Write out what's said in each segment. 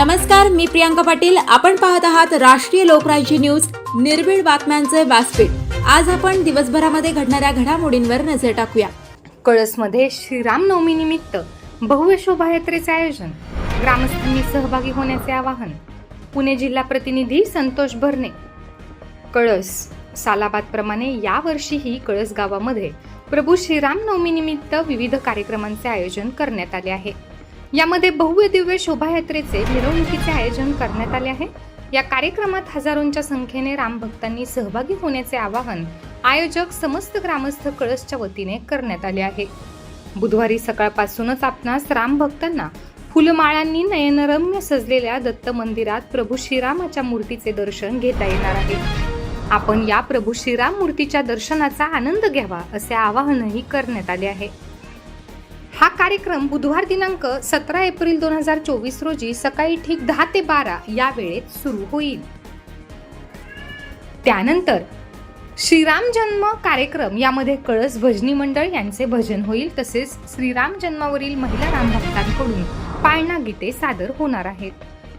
नमस्कार मी प्रियांका पाटील. आपण पाहत आहात राष्ट्रीय लोकराज्य न्यूज निर्भीड बातम्यांचे व्यासपीठ. आज आपण दिवसभरामध्ये घडणाऱ्या घडामोडींवर नजर टाकूया. कळसमध्ये श्रीरामनवमीनिमित्त भव्य शोभायात्रेचे आयोजन. ग्रामस्थांनी सहभागी होण्याचे आवाहन. पुणे जिल्हा प्रतिनिधी संतोष भरणे. कळस सालाबादप्रमाणे यावर्षीही कळस गावामध्ये प्रभू श्रीरामनवमीनिमित्त विविध कार्यक्रमांचे आयोजन करण्यात आले आहे. यामध्ये भव्य दिव्य शोभायात्रेचे मिरवणुकीचे आयोजन करण्यात आले आहे. या कार्यक्रमात हजारोंच्या संख्येने रामभक्तांनी सहभागी होण्याचे आवाहन आयोजक समस्त ग्रामस्थ कळसच्या वतीने करण्यात आले आहे. बुधवारी सकाळपासूनच आपणास रामभक्तांना फुलमाळांनी नयनरम्य सजलेल्या दत्त मंदिरात प्रभू श्रीरामाच्या मूर्तीचे दर्शन घेता येणार आहे. आपण या प्रभू श्रीराम मूर्तीच्या दर्शनाचा आनंद घ्यावा असे आवाहनही करण्यात आले आहे. हा कार्यक्रम बुधवार दिनांक सतरा एप्रिल दोन हजार चोवीस रोजी सकाळी ठीक दहा ते बारा या वेळेत सुरू होईल. त्यानंतर श्रीराम जन्म कार्यक्रम यामध्ये कळस भजनी मंडळ यांचे भजन होईल तसेच श्रीराम जन्मावरील महिला रामभक्तांकडून पाळणा गीते सादर होणार आहेत.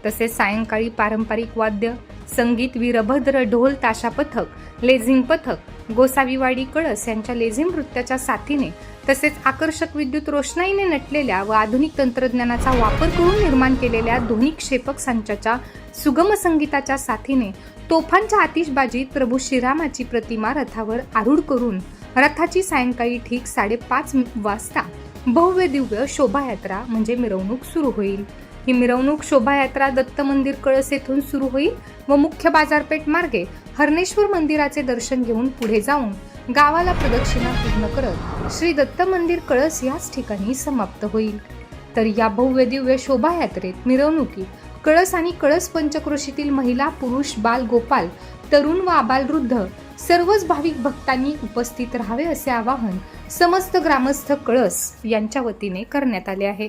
तसेच सायंकाळी पारंपरिक वाद्य संगीत वीरभद्र ढोल ताशा पथक लेझिम पथक गोसावीवाडी कळस यांच्या लेझिम नृत्याच्या साथीने तसेच आकर्षक विद्युत रोषणाईने नटलेल्या व आधुनिक तंत्रज्ञानाचा वापर करून निर्माण केलेल्या ध्वनी क्षेपक संचाच्या सुगम संगीताच्या साथीने तोफांच्या आतिषबाजीत प्रभू श्रीरामाची प्रतिमा रथावर आरूढ करून रथाची सायंकाळी ठीक साडेपाच वाजता भव्य दिव्य शोभायात्रा म्हणजे मिरवणूक सुरू होईल. ही मिरवणूक शोभायात्रा दत्त मंदिर कळस येथून सुरू होईल व मुख्य बाजारपेठ मार्गे हरणेश्वर मंदिराचे दर्शन घेऊन पुढे जाऊन गावाला प्रदक्षिणा पूर्ण करत श्री दत्त मंदिर कळस याच ठिकाणी समाप्त होईल. तर या भव्य दिव्य शोभायात्रेत मिरवणुकीत कळस आणि कळस पंचक्रोशीतील महिला पुरुष बाल गोपाल तरुण व आबालवृद्ध सर्वच भाविक भक्तांनी उपस्थित राहावे असे आवाहन समस्त ग्रामस्थ कळस यांच्या वतीने करण्यात आले आहे.